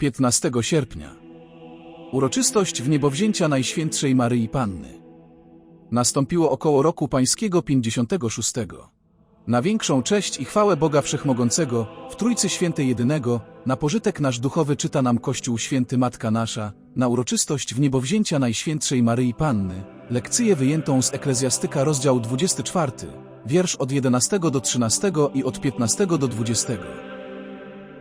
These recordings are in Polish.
15 sierpnia. Uroczystość wniebowzięcia Najświętszej Maryi Panny. Nastąpiło około roku pańskiego 56. Na większą cześć i chwałę Boga Wszechmogącego, w Trójcy Świętej Jedynego, na pożytek nasz duchowy czyta nam Kościół Święty Matka Nasza, na uroczystość wniebowzięcia Najświętszej Maryi Panny, lekcję wyjętą z Eklezjastyka rozdział 24, wiersz od 11 do 13 i od 15 do 20.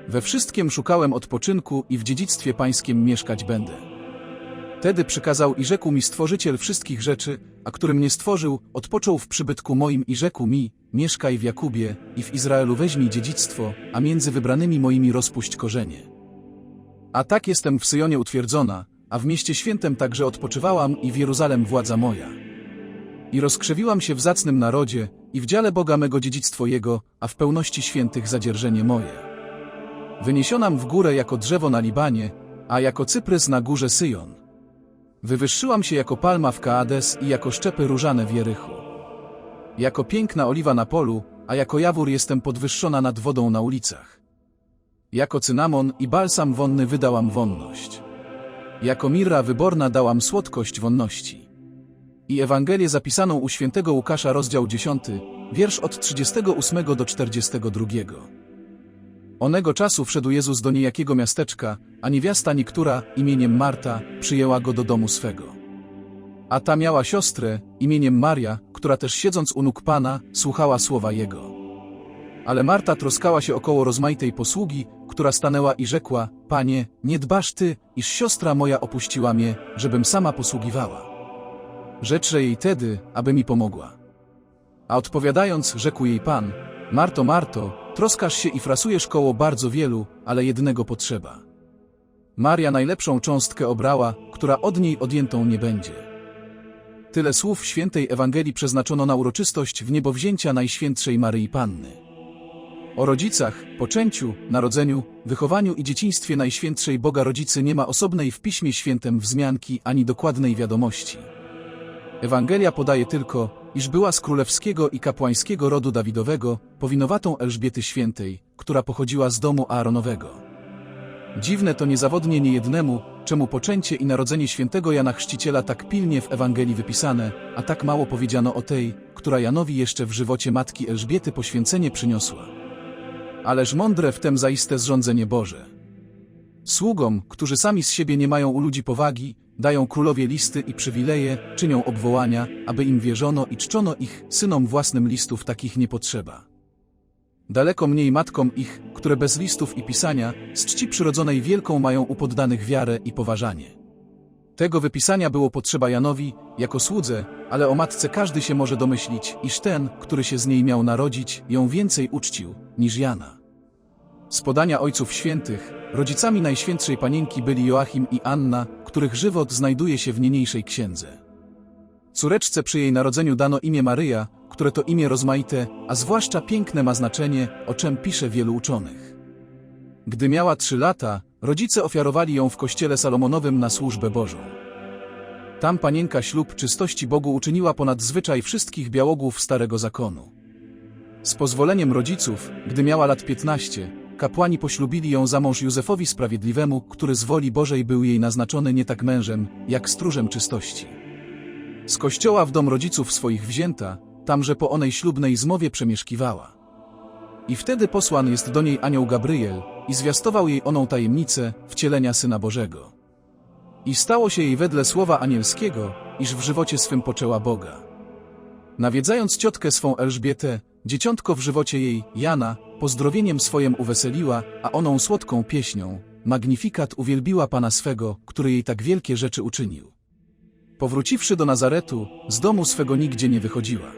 We wszystkim szukałem odpoczynku i w dziedzictwie pańskim mieszkać będę. Tedy przykazał i rzekł mi stworzyciel wszystkich rzeczy, a który mnie stworzył, odpoczął w przybytku moim i rzekł mi, mieszkaj w Jakubie i w Izraelu weźmij dziedzictwo, a między wybranymi moimi rozpuść korzenie. A tak jestem w Syjonie utwierdzona, a w mieście świętem także odpoczywałam i w Jeruzalem władza moja. I rozkrzewiłam się w zacnym narodzie, i w dziale Boga mego dziedzictwo Jego, a w pełności świętych zadzierżenie moje. Wyniesionam w górę jako drzewo na Libanie, a jako cyprys na górze Syjon. Wywyższyłam się jako palma w Kaades i jako szczepy różane w Jerychu. Jako piękna oliwa na polu, a jako jawór jestem podwyższona nad wodą na ulicach. Jako cynamon i balsam wonny wydałam wonność. Jako mirra wyborna dałam słodkość wonności. I Ewangelię zapisaną u świętego Łukasza rozdział 10, wiersz od 38 do 42. Onego czasu wszedł Jezus do niejakiego miasteczka, a niewiasta niektóra, imieniem Marta, przyjęła go do domu swego. A ta miała siostrę, imieniem Maria, która też siedząc u nóg Pana, słuchała słowa Jego. Ale Marta troskała się około rozmaitej posługi, która stanęła i rzekła, Panie, nie dbasz Ty, iż siostra moja opuściła mnie, żebym sama posługiwała. Rzeczże jej tedy, aby mi pomogła. A odpowiadając, rzekł jej Pan, Marto, Marto, troskasz się i frasujesz koło bardzo wielu, ale jednego potrzeba. Maria najlepszą cząstkę obrała, która od niej odjętą nie będzie. Tyle słów świętej Ewangelii przeznaczono na uroczystość wniebowzięcia Najświętszej Maryi Panny. O rodzicach, poczęciu, narodzeniu, wychowaniu i dzieciństwie Najświętszej Boga Rodzicy nie ma osobnej w Piśmie Świętym wzmianki ani dokładnej wiadomości. Ewangelia podaje tylko, iż była z królewskiego i kapłańskiego rodu Dawidowego, powinowatą Elżbiety Świętej, która pochodziła z domu Aaronowego. Dziwne to niezawodnie niejednemu, czemu poczęcie i narodzenie świętego Jana Chrzciciela tak pilnie w Ewangelii wypisane, a tak mało powiedziano o tej, która Janowi jeszcze w żywocie matki Elżbiety poświęcenie przyniosła. Ależ mądre w tem zaiste zrządzenie Boże. Sługom, którzy sami z siebie nie mają u ludzi powagi, dają królowie listy i przywileje, czynią obwołania, aby im wierzono i czczono ich, synom własnym listów takich nie potrzeba. Daleko mniej matkom ich, które bez listów i pisania, z czci przyrodzonej wielką mają u poddanych wiarę i poważanie. Tego wypisania było potrzeba Janowi, jako słudze, ale o matce każdy się może domyślić, iż ten, który się z niej miał narodzić, ją więcej uczcił, niż Jana. Z podania ojców świętych, rodzicami Najświętszej Panienki byli Joachim i Anna, których żywot znajduje się w niniejszej księdze. Córeczce przy jej narodzeniu dano imię Maryja, które to imię rozmaite, a zwłaszcza piękne ma znaczenie, o czym pisze wielu uczonych. Gdy miała trzy lata, rodzice ofiarowali ją w kościele Salomonowym na służbę Bożą. Tam panienka ślub czystości Bogu uczyniła ponad zwyczaj wszystkich białogłów Starego Zakonu. Z pozwoleniem rodziców, gdy miała lat 15, kapłani poślubili ją za mąż Józefowi Sprawiedliwemu, który z woli Bożej był jej naznaczony nie tak mężem, jak stróżem czystości. Z kościoła w dom rodziców swoich wzięta, tamże po onej ślubnej zmowie przemieszkiwała. I wtedy posłan jest do niej anioł Gabriel i zwiastował jej oną tajemnicę wcielenia Syna Bożego. I stało się jej wedle słowa anielskiego, iż w żywocie swym poczęła Boga. Nawiedzając ciotkę swą Elżbietę, dzieciątko w żywocie jej, Jana, pozdrowieniem swojem uweseliła, a oną słodką pieśnią, magnifikat uwielbiła Pana swego, który jej tak wielkie rzeczy uczynił. Powróciwszy do Nazaretu, z domu swego nigdzie nie wychodziła.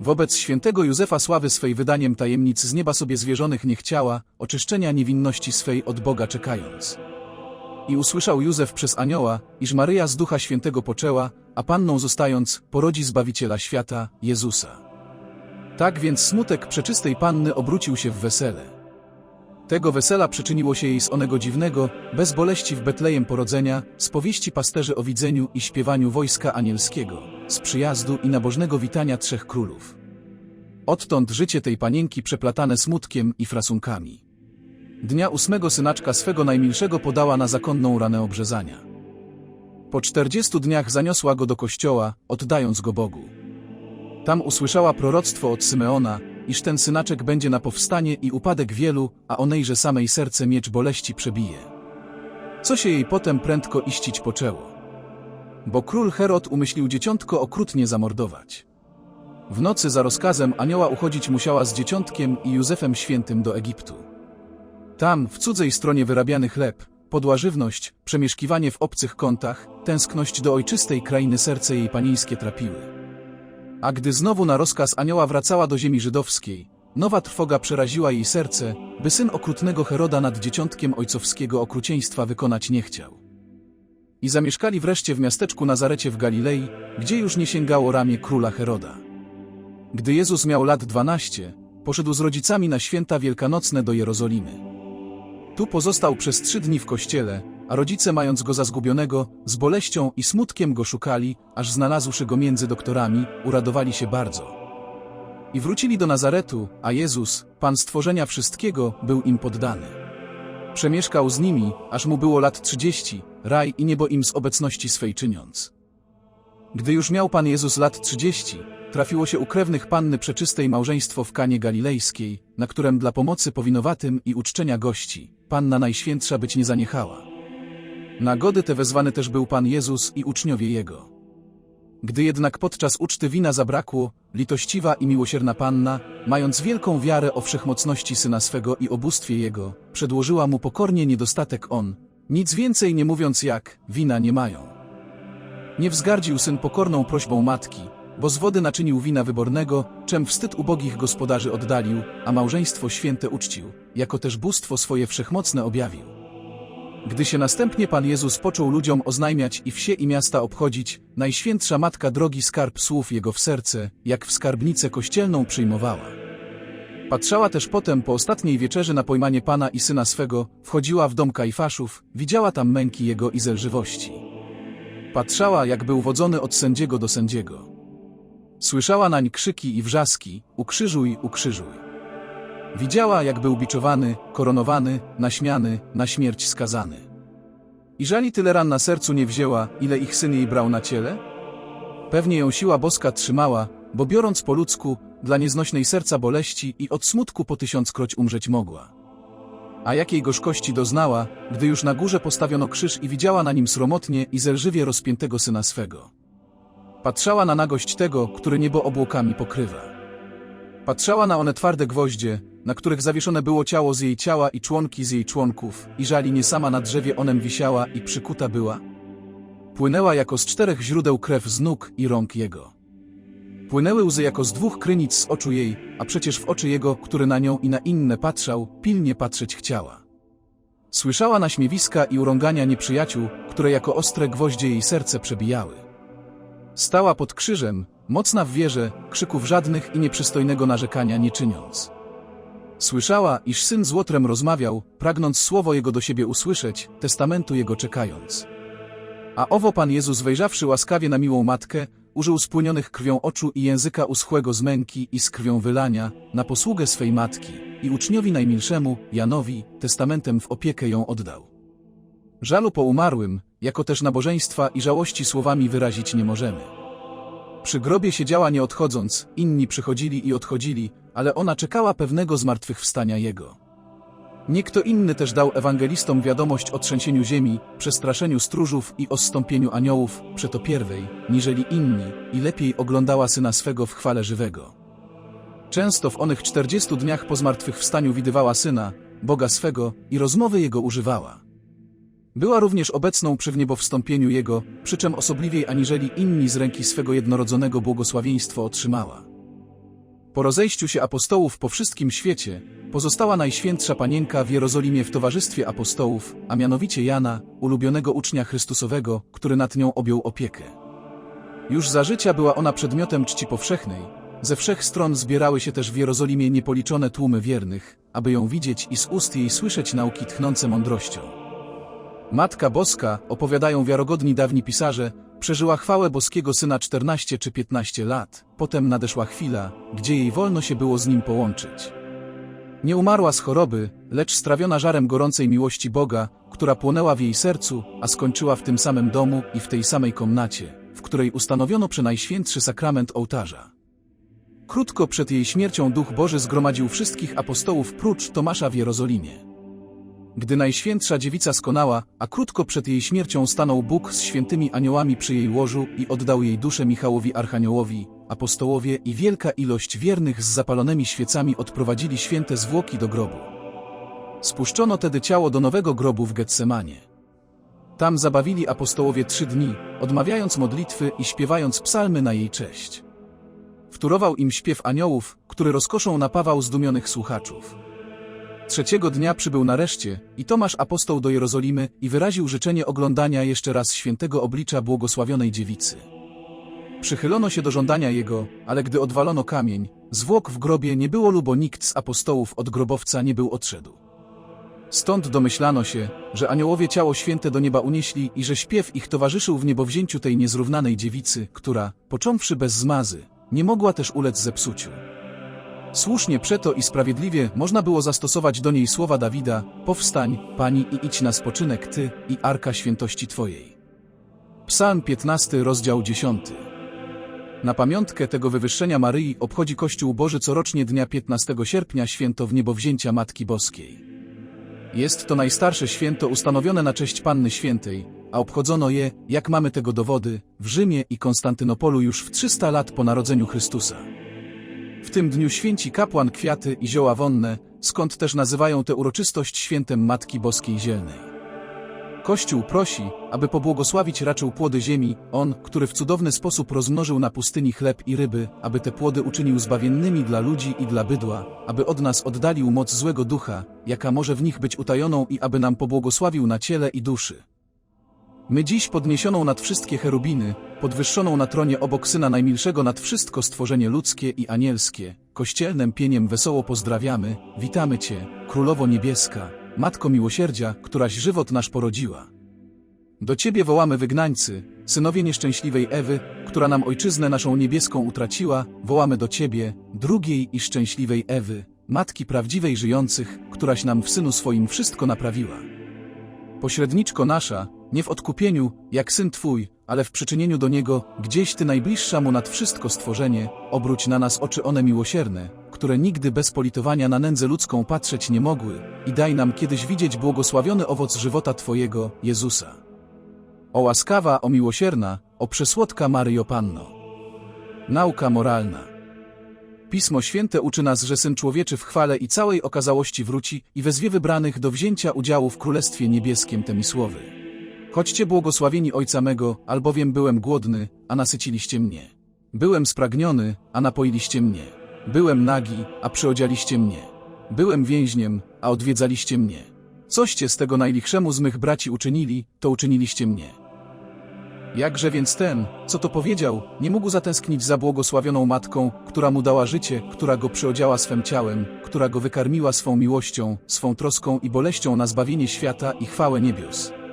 Wobec świętego Józefa sławy swej wydaniem tajemnic z nieba sobie zwierzonych nie chciała, oczyszczenia niewinności swej od Boga czekając. I usłyszał Józef przez anioła, iż Maryja z Ducha Świętego poczęła, a panną zostając, porodzi Zbawiciela świata, Jezusa. Tak więc smutek przeczystej panny obrócił się w wesele. Tego wesela przyczyniło się jej z onego dziwnego, bez boleści w Betlejem porodzenia, z powieści pasterzy o widzeniu i śpiewaniu wojska anielskiego, z przyjazdu i nabożnego witania trzech królów. Odtąd życie tej panienki przeplatane smutkiem i frasunkami. Dnia ósmego synaczka swego najmilszego podała na zakonną ranę obrzezania. Po czterdziestu dniach zaniosła go do kościoła, oddając go Bogu. Tam usłyszała proroctwo od Symeona, iż ten synaczek będzie na powstanie i upadek wielu, a onejże samej serce miecz boleści przebije. Co się jej potem prędko iścić poczęło. Bo król Herod umyślił dzieciątko okrutnie zamordować. W nocy za rozkazem anioła uchodzić musiała z dzieciątkiem i Józefem świętym do Egiptu. Tam, w cudzej stronie wyrabiany chleb, podła żywność, przemieszkiwanie w obcych kątach, tęskność do ojczystej krainy serce jej panieńskie trapiły. A gdy znowu na rozkaz anioła wracała do ziemi żydowskiej, nowa trwoga przeraziła jej serce, by syn okrutnego Heroda nad dzieciątkiem ojcowskiego okrucieństwa wykonać nie chciał. I zamieszkali wreszcie w miasteczku Nazarecie w Galilei, gdzie już nie sięgało ramię króla Heroda. Gdy Jezus miał lat dwanaście, poszedł z rodzicami na święta wielkanocne do Jerozolimy. Tu pozostał przez trzy dni w kościele, a rodzice mając go za zgubionego, z boleścią i smutkiem go szukali, aż znalazłszy go między doktorami, uradowali się bardzo. I wrócili do Nazaretu, a Jezus, Pan stworzenia wszystkiego, był im poddany. Przemieszkał z nimi, aż mu było lat trzydzieści, raj i niebo im z obecności swej czyniąc. Gdy już miał Pan Jezus lat trzydzieści, trafiło się u krewnych panny przeczystej małżeństwo w Kanie Galilejskiej, na którem dla pomocy powinowatym i uczczenia gości, Panna Najświętsza być nie zaniechała. Na gody te wezwany też był Pan Jezus i uczniowie Jego. Gdy jednak podczas uczty wina zabrakło, litościwa i miłosierna Panna, mając wielką wiarę o wszechmocności Syna swego i obóstwie Jego, przedłożyła mu pokornie niedostatek on, nic więcej nie mówiąc jak, wina nie mają. Nie wzgardził syn pokorną prośbą matki, bo z wody naczynił wina wybornego, czem wstyd ubogich gospodarzy oddalił, a małżeństwo święte uczcił, jako też bóstwo swoje wszechmocne objawił. Gdy się następnie Pan Jezus począł ludziom oznajmiać i wsie i miasta obchodzić, Najświętsza Matka drogi skarb słów Jego w serce, jak w skarbnicę kościelną przyjmowała. Patrzała też potem po ostatniej wieczerzy na pojmanie Pana i Syna swego, wchodziła w dom Kajfaszów, widziała tam męki Jego i zelżywości. Patrzała, jak był wodzony od sędziego do sędziego. Słyszała nań krzyki i wrzaski, ukrzyżuj, ukrzyżuj. Widziała, jak był biczowany, koronowany, naśmiany, na śmierć skazany. I żali tyle ran na sercu nie wzięła, ile ich syn jej brał na ciele? Pewnie ją siła boska trzymała, bo biorąc po ludzku, dla nieznośnej serca boleści i od smutku po tysiąckroć umrzeć mogła. A jakiej gorzkości doznała, gdy już na górze postawiono krzyż i widziała na nim sromotnie i zelżywie rozpiętego syna swego. Patrzała na nagość tego, który niebo obłokami pokrywa. Patrzała na one twarde gwoździe, na których zawieszone było ciało z jej ciała i członki z jej członków, i żali nie sama na drzewie onem wisiała i przykuta była? Płynęła jako z czterech źródeł krew z nóg i rąk jego. Płynęły łzy jako z dwóch krynic z oczu jej, a przecież w oczy jego, który na nią i na inne patrzał, pilnie patrzeć chciała. Słyszała naśmiewiska i urągania nieprzyjaciół, które jako ostre gwoździe jej serce przebijały. Stała pod krzyżem, mocna w wierze, krzyków żadnych i nieprzystojnego narzekania nie czyniąc. Słyszała, iż syn z Łotrem rozmawiał, pragnąc słowo jego do siebie usłyszeć, testamentu jego czekając. A owo Pan Jezus wejrzawszy łaskawie na miłą matkę, użył spłynionych krwią oczu i języka uschłego z męki i z krwią wylania, na posługę swej matki, i uczniowi najmilszemu, Janowi, testamentem w opiekę ją oddał. Żalu po umarłym, jako też nabożeństwa i żałości słowami wyrazić nie możemy. Przy grobie siedziała nie odchodząc, inni przychodzili i odchodzili, ale ona czekała pewnego zmartwychwstania Jego. Nie kto inny też dał ewangelistom wiadomość o trzęsieniu ziemi, przestraszeniu stróżów i o zstąpieniu aniołów, przeto pierwej, niżeli inni, i lepiej oglądała Syna swego w chwale żywego. Często w onych czterdziestu dniach po zmartwychwstaniu widywała Syna, Boga swego, i rozmowy Jego używała. Była również obecną przy wniebowstąpieniu Jego, przy czym osobliwiej aniżeli inni z ręki swego jednorodzonego błogosławieństwo otrzymała. Po rozejściu się apostołów po wszystkim świecie, pozostała Najświętsza Panienka w Jerozolimie w towarzystwie apostołów, a mianowicie Jana, ulubionego ucznia Chrystusowego, który nad nią objął opiekę. Już za życia była ona przedmiotem czci powszechnej, ze wszech stron zbierały się też w Jerozolimie niepoliczone tłumy wiernych, aby ją widzieć i z ust jej słyszeć nauki tchnące mądrością. Matka Boska, opowiadają wiarogodni dawni pisarze, przeżyła chwałę boskiego syna 14 czy 15 lat, potem nadeszła chwila, gdzie jej wolno się było z nim połączyć. Nie umarła z choroby, lecz strawiona żarem gorącej miłości Boga, która płonęła w jej sercu, a skończyła w tym samym domu i w tej samej komnacie, w której ustanowiono przenajświętszy sakrament ołtarza. Krótko przed jej śmiercią Duch Boży zgromadził wszystkich apostołów prócz Tomasza w Jerozolimie. Gdy Najświętsza Dziewica skonała, a krótko przed jej śmiercią stanął Bóg z świętymi aniołami przy jej łożu i oddał jej duszę Michałowi Archaniołowi, apostołowie i wielka ilość wiernych z zapalonymi świecami odprowadzili święte zwłoki do grobu. Spuszczono tedy ciało do nowego grobu w Getsemanie. Tam zabawili apostołowie trzy dni, odmawiając modlitwy i śpiewając psalmy na jej cześć. Wturował im śpiew aniołów, który rozkoszą napawał zdumionych słuchaczów. Trzeciego dnia przybył nareszcie i Tomasz apostoł do Jerozolimy i wyraził życzenie oglądania jeszcze raz świętego oblicza błogosławionej dziewicy. Przychylono się do żądania jego, ale gdy odwalono kamień, zwłok w grobie nie było lubo nikt z apostołów od grobowca nie był odszedł. Stąd domyślano się, że aniołowie ciało święte do nieba unieśli i że śpiew ich towarzyszył w niebowzięciu tej niezrównanej dziewicy, która, począwszy bez zmazy, nie mogła też ulec zepsuciu. Słusznie przeto i sprawiedliwie można było zastosować do niej słowa Dawida, powstań, Pani i idź na spoczynek Ty i Arka Świętości Twojej. Psalm 15, rozdział 10. Na pamiątkę tego wywyższenia Maryi obchodzi Kościół Boży corocznie dnia 15 sierpnia święto wniebowzięcia Matki Boskiej. Jest to najstarsze święto ustanowione na cześć Panny Świętej, a obchodzono je, jak mamy tego dowody, w Rzymie i Konstantynopolu już w 300 lat po narodzeniu Chrystusa. W tym dniu święci kapłan kwiaty i zioła wonne, skąd też nazywają tę uroczystość świętem Matki Boskiej Zielnej. Kościół prosi, aby pobłogosławić raczył płody ziemi, On, który w cudowny sposób rozmnożył na pustyni chleb i ryby, aby te płody uczynił zbawiennymi dla ludzi i dla bydła, aby od nas oddalił moc złego ducha, jaka może w nich być utajoną i aby nam pobłogosławił na ciele i duszy. My dziś podniesioną nad wszystkie cherubiny, podwyższoną na tronie obok Syna Najmilszego nad wszystko stworzenie ludzkie i anielskie, kościelnym pieniem wesoło pozdrawiamy, witamy Cię, Królowo Niebieska, Matko Miłosierdzia, któraś żywot nasz porodziła. Do Ciebie wołamy wygnańcy, synowie nieszczęśliwej Ewy, która nam ojczyznę naszą niebieską utraciła, wołamy do Ciebie, drugiej i szczęśliwej Ewy, Matki prawdziwej żyjących, któraś nam w Synu swoim wszystko naprawiła. Pośredniczko nasza, nie w odkupieniu, jak Syn Twój, ale w przyczynieniu do Niego, gdzieś Ty najbliższa Mu nad wszystko stworzenie, obróć na nas oczy one miłosierne, które nigdy bez politowania na nędzę ludzką patrzeć nie mogły, i daj nam kiedyś widzieć błogosławiony owoc żywota Twojego, Jezusa. O łaskawa, o miłosierna, o przesłodka Maryjo Panno. Nauka moralna. Pismo Święte uczy nas, że Syn Człowieczy w chwale i całej okazałości wróci i wezwie wybranych do wzięcia udziału w Królestwie Niebieskim temi słowy. Chodźcie błogosławieni Ojca mego, albowiem byłem głodny, a nasyciliście mnie. Byłem spragniony, a napoiliście mnie. Byłem nagi, a przyodzialiście mnie. Byłem więźniem, a odwiedzaliście mnie. Coście z tego najlichszemu z mych braci uczynili, to uczyniliście mnie. Jakże więc ten, co to powiedział, nie mógł zatęsknić za błogosławioną matką, która mu dała życie, która go przyodziała swym ciałem, która go wykarmiła swą miłością, swą troską i boleścią na zbawienie świata i chwałę niebios.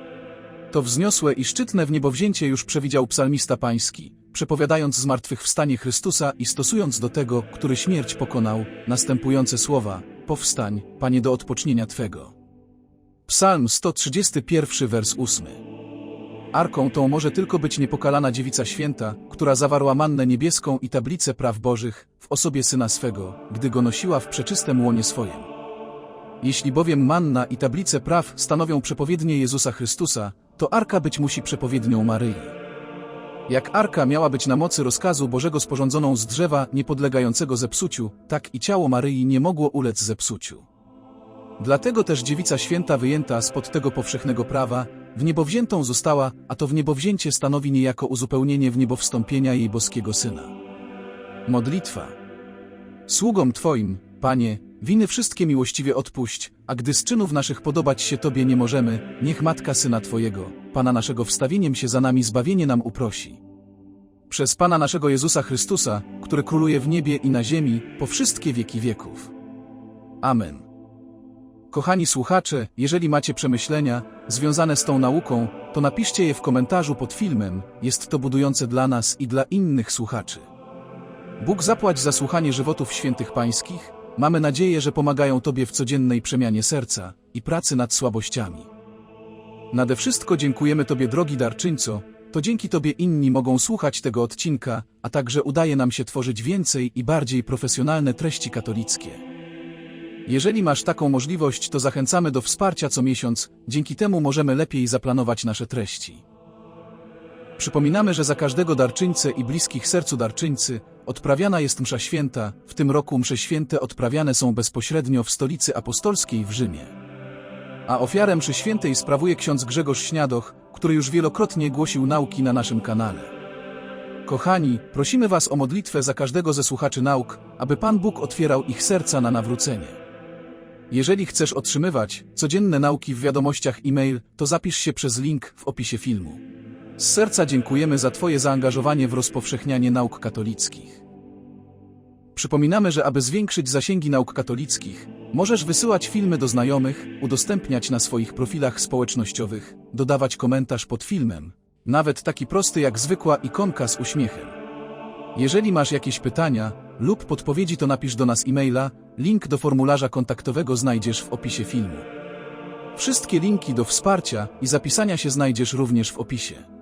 To wzniosłe i szczytne w niebowzięcie już przewidział psalmista pański, przepowiadając zmartwychwstanie Chrystusa i stosując do tego, który śmierć pokonał, następujące słowa, powstań, Panie do odpocznienia Twego. Psalm 131, wers 8. Arką tą może tylko być niepokalana dziewica święta, która zawarła mannę niebieską i tablicę praw bożych w osobie Syna swego, gdy go nosiła w przeczystym łonie swojem. Jeśli bowiem manna i tablice praw stanowią przepowiednie Jezusa Chrystusa, to arka być musi przepowiednią Maryi. Jak arka miała być na mocy rozkazu Bożego sporządzoną z drzewa niepodlegającego zepsuciu, tak i ciało Maryi nie mogło ulec zepsuciu. Dlatego też dziewica święta wyjęta spod tego powszechnego prawa, w niebo wziętą została, a to w niebo wzięcie stanowi niejako uzupełnienie w niebo wstąpienia jej boskiego Syna. Modlitwa. Sługom Twoim, Panie, winy wszystkie miłościwie odpuść, a gdy z czynów naszych podobać się Tobie nie możemy, niech Matka Syna Twojego, Pana naszego wstawieniem się za nami zbawienie nam uprosi. Przez Pana naszego Jezusa Chrystusa, który króluje w niebie i na ziemi, po wszystkie wieki wieków. Amen. Kochani słuchacze, jeżeli macie przemyślenia związane z tą nauką, to napiszcie je w komentarzu pod filmem, jest to budujące dla nas i dla innych słuchaczy. Bóg zapłać za słuchanie żywotów świętych pańskich, Mamy nadzieję, że pomagają Tobie w codziennej przemianie serca i pracy nad słabościami. Nade wszystko dziękujemy Tobie, drogi darczyńco, to dzięki Tobie inni mogą słuchać tego odcinka, a także udaje nam się tworzyć więcej i bardziej profesjonalne treści katolickie. Jeżeli masz taką możliwość, to zachęcamy do wsparcia co miesiąc, dzięki temu możemy lepiej zaplanować nasze treści. Przypominamy, że za każdego darczyńcę i bliskich sercu darczyńcy odprawiana jest msza święta, w tym roku msze święte odprawiane są bezpośrednio w stolicy apostolskiej w Rzymie. A ofiarę mszy świętej sprawuje ksiądz Grzegorz Śniadoch, który już wielokrotnie głosił nauki na naszym kanale. Kochani, prosimy Was o modlitwę za każdego ze słuchaczy nauk, aby Pan Bóg otwierał ich serca na nawrócenie. Jeżeli chcesz otrzymywać codzienne nauki w wiadomościach e-mail, to zapisz się przez link w opisie filmu. Z serca dziękujemy za Twoje zaangażowanie w rozpowszechnianie nauk katolickich. Przypominamy, że aby zwiększyć zasięgi nauk katolickich, możesz wysyłać filmy do znajomych, udostępniać na swoich profilach społecznościowych, dodawać komentarz pod filmem, nawet taki prosty jak zwykła ikonka z uśmiechem. Jeżeli masz jakieś pytania lub podpowiedzi, to napisz do nas e-maila, link do formularza kontaktowego znajdziesz w opisie filmu. Wszystkie linki do wsparcia i zapisania się znajdziesz również w opisie.